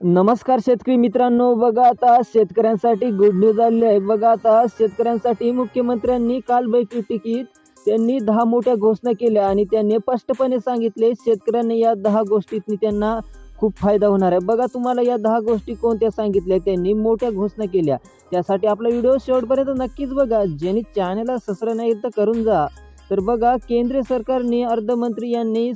नमस्कार शेतकरी मित्रांनो बघा आता शेतकऱ्यांसाठी गुड न्यूज आली आहे. बघा आता शेतकऱ्यांसाठी मुख्यमंत्र्यांनी काल बैठकीत त्यांनी दहा मोठ्या घोषणा केल्या आणि त्यांनी स्पष्टपणे सांगितले शेतकऱ्यांना या दहा गोष्टीतनी त्यांना खूप फायदा होणार आहे. बघा तुम्हाला या दहा गोष्टी कोणत्या सांगितल्या त्यांनी मोठ्या घोषणा केल्या. त्यासाठी आपला व्हिडिओ शेवटपर्यंत नक्कीच बघा. ज्यांनी चॅनलला सबस्क्राईब नाही तर करून जा. तर बघा केंद्र सरकारने अर्थमंत्री यांनी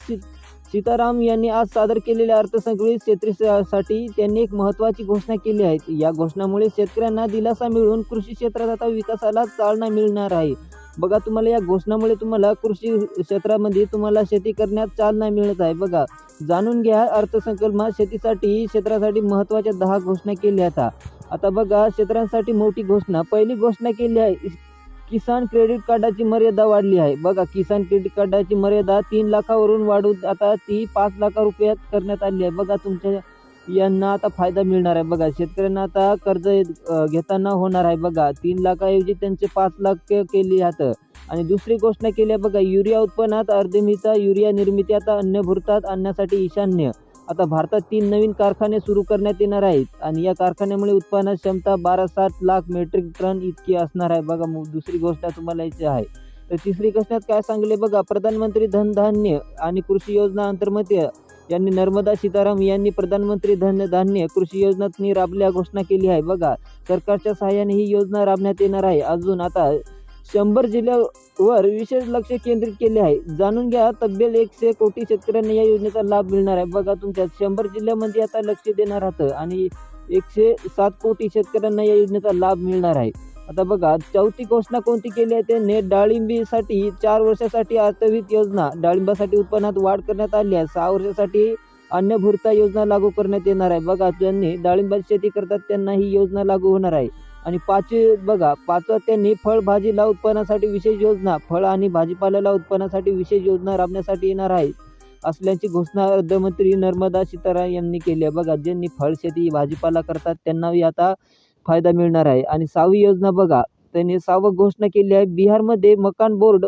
सीताराम यांनी आज सादर केलेल्या अर्थसंकल्पित क्षेत्रासाठी त्यांनी एक महत्त्वाची घोषणा केली आहे. या घोषणामुळे शेतकऱ्यांना दिलासा मिळून कृषी क्षेत्रात आता विकासाला चालना मिळणार आहे. बघा तुम्हाला या घोषणामुळे तुम्हाला कृषी क्षेत्रामध्ये तुम्हाला शेती करण्यात चालना मिळत आहे. बघा जाणून घ्या अर्थसंकल्पात शेतीसाठी क्षेत्रासाठी महत्त्वाच्या दहा घोषणा केल्या आता आता बघा क्षेत्रांसाठी मोठी घोषणा. पहिली घोषणा केली आहे किसान क्रेडिट कार्डाची मर्यादा वाढली आहे. बघा किसान क्रेडिट कार्डाची मर्यादा तीन लाखावरून वाढवून आता ती पाच लाख रुपयात करण्यात आली आहे. बघा तुमच्या यांना आता फायदा मिळणार आहे. बघा शेतकऱ्यांना आता कर्ज घेताना होणार आहे. बघा तीन लाखाऐवजी त्यांचे पाच लाख केली आहेत आणि दुसरी घोषणा केली आहे. बघा युरिया उत्पन्नात अर्धमीचा युरिया निर्मिती आता अन्य भरतात आणण्यासाठी ईशान्य. आता भारतात तीन नवीन कारखाने सुरू करण्यात येणार आहेत आणि या कारखान्यामुळे उत्पादन क्षमता बारा सात लाख मेट्रिक टन इतकी असणार आहे. बघा मग दुसरी गोष्ट तुम्हाला याची आहे. तर तिसरी घोषणात काय सांगले बघा प्रधानमंत्री धनधान्य आणि कृषी योजना अंतर्गत यांनी नर्मदा सीताराम यांनी प्रधानमंत्री धनधान्य कृषी योजनातनी राबल्या घोषणा केली आहे. बघा सरकारच्या सहाय्याने ही योजना राबण्यात येणार आहे. अजून आता शंभर जिल्ह्यावर विशेष लक्ष केंद्रित केले आहे. जाणून घ्या तब्बल एकशे कोटी शेतकऱ्यांना या योजनेचा लाभ मिळणार आहे. बघा तुमच्या शंभर जिल्ह्यामध्ये आता लक्ष देणार आहात आणि एकशे सात कोटी शेतकऱ्यांना या योजनेचा लाभ मिळणार आहे. आता बघा चौथी घोषणा कोणती केली आहे? त्याने डाळिंबीसाठी चार वर्षासाठी अर्थवित योजना. डाळिंबासाठी उत्पन्नात वाढ करण्यात आली आहे. सहा वर्षासाठी अन्नभूर्ता योजना लागू करण्यात येणार आहे. बघा ज्यांनी डाळिंबाची शेती करतात त्यांना ही योजना लागू होणार आहे. आणि पाचवी बघा पाचवा त्यांनी फळभाजीला उत्पन्नासाठी विशेष योजना फळ आणि भाजीपाल्याला उत्पन्नासाठी विशेष योजना राबण्यासाठी येणार आहे असल्याची घोषणा अर्थमंत्री नर्मदा सीतारामन यांनी केली आहे. बघा ज्यांनी फळ शेती भाजीपाला करतात त्यांनाही आता फायदा मिळणार आहे. आणि सहावी योजना बघा त्यांनी सहावं घोषणा केली आहे. बिहारमध्ये मकान बोर्ड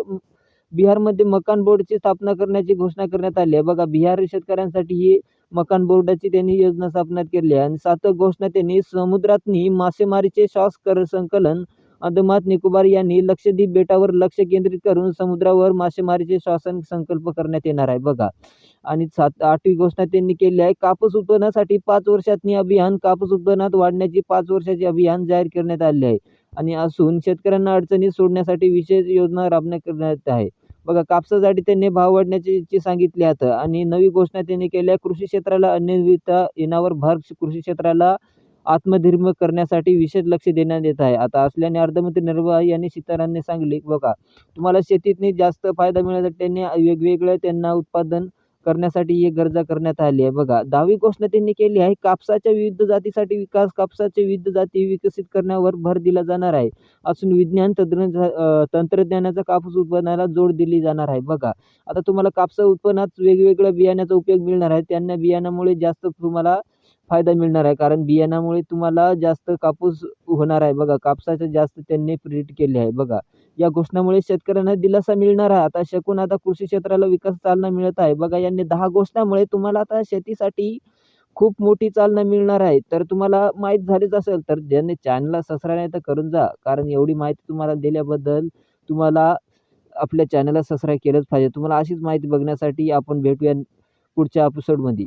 बिहारमध्ये मकान बोर्डची स्थापना करण्याची घोषणा करण्यात आली आहे. बघा बिहार शेतकऱ्यांसाठी ही मकान बोर्डाची त्यांनी योजना स्थापना केली आहे. आणि सातव घोषणा त्यांनी समुद्रातनी मासेमारीचे श्वास कर संकलन अंदमान निकोबार यांनी लक्षद्वीप बेटावर लक्ष केंद्रित करून समुद्रावर मासेमारीचे श्वासन संकल्प करण्यात येणार आहे. बघा. आणि सात आठवी घोषणा त्यांनी केली आहे. कापूस उत्पादनासाठी पाच वर्षातनी अभियान कापूस उत्पादनात वाढण्याची पाच वर्षाचे अभियान जाहीर करण्यात आले आहे. आणि असून शेतकऱ्यांना अडचणी सोडण्यासाठी विशेष योजना राबण्यात करण्यात आहे. बघा कापसासाठी त्यांनी भाव वाढण्याची सांगितली आता आणि नवी घोषणा त्यांनी केल्या कृषी क्षेत्राला अन्यविता येण्यावर भर कृषी क्षेत्राला आत्मनिर्भर करण्यासाठी विशेष लक्ष देण्यात येत आहे. आता असल्याने अर्थमंत्री निर्मला यांनी सीतारामने सांगले बघा तुम्हाला शेतीतनी जास्त फायदा मिळण्यासाठी त्यांनी वेगवेगळं त्यांना उत्पादन करण्यासाठी ही गरजा करण्यात आली आहे. बघा दहावी घोषणा त्यांनी केली आहे कापसाच्या विविध जातीसाठी विकास कापसाच्या विविध जाती विकसित करण्यावर भर दिला जाणार आहे. असून विज्ञान तंत्र तंत्रज्ञानाचा कापूस उत्पादनाला जोड दिली जाणार आहे. बघा आता तुम्हाला कापसा उत्पन्नात वेगवेगळ्या बियाण्याचा उपयोग मिळणार आहे. त्यांना बियाण्यामुळे जास्त तुम्हाला फायदा मिळणार आहे. कारण बियाण्यामुळे तुम्हाला जास्त कापूस होणार आहे. बघा कापसाचं जास्त त्यांनी प्रेरित केले आहे. बघा या घोषणामुळे शेतकऱ्यांना दिलासा मिळणार आहे. आता शकून आता कृषी क्षेत्राला विकास चालना मिळत आहे. बघा यांनी दहा घोषणामुळे तुम्हाला आता शेतीसाठी खूप मोठी चालना मिळणार आहे. तर तुम्हाला माहीत झालीच असेल तर ज्यांनी चॅनलला सबस्क्राईब नाही तर करून जा. कारण एवढी माहिती तुम्हाला दिल्याबद्दल तुम्हाला आपल्या चॅनलला सबस्क्राईब केलंच पाहिजे. तुम्हाला अशीच माहिती बघण्यासाठी आपण भेटूया पुढच्या एपिसोडमध्ये